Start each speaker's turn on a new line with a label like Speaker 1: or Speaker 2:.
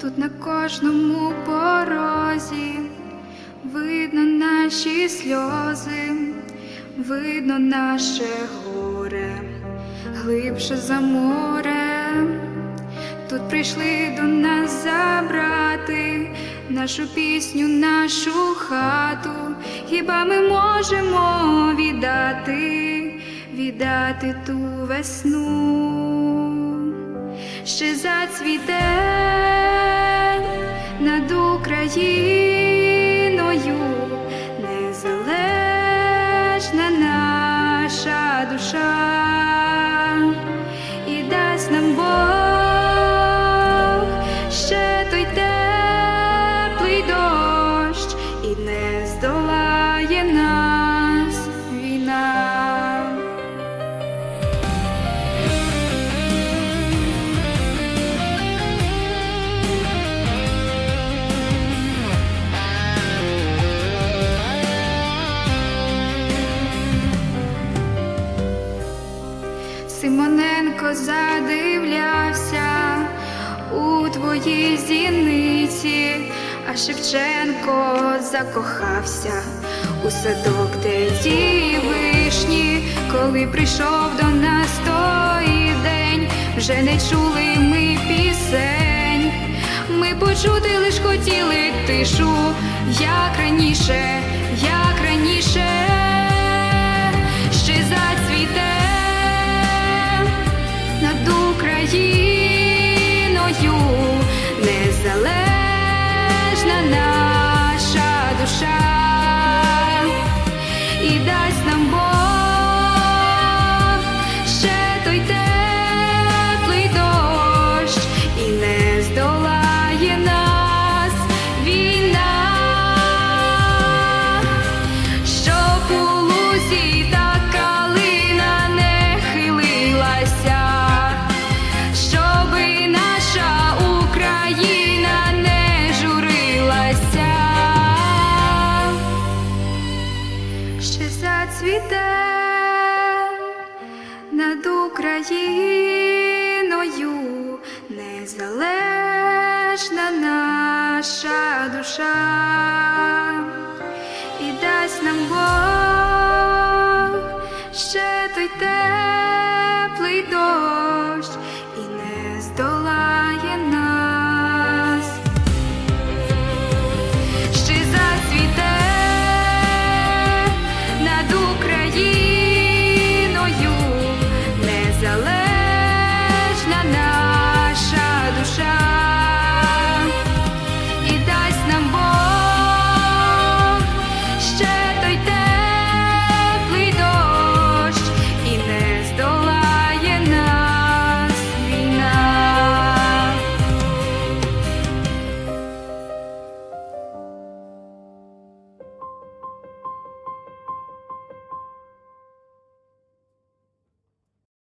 Speaker 1: Тут на кожному порозі видно наші сльози, видно наше горе, глибше за море. Тут прийшли до нас забрати нашу пісню, нашу хату. Хіба ми можемо віддати, віддати ту весну? ще зацвіте над Україною. Незалежна наша душа. І дасть нам Бог ще той теплий дощ, і не здолає нас задивлявся у твоїй зіниці, а Шевченко закохався у садок, де ті вишні, коли прийшов до нас той день, вже не чули ми пісень. Ми почути лиш хотіли тишу, як раніше, як раніше, Україною. Незалежна наша душа ще зацвіте над Україною. Незалежна наша душа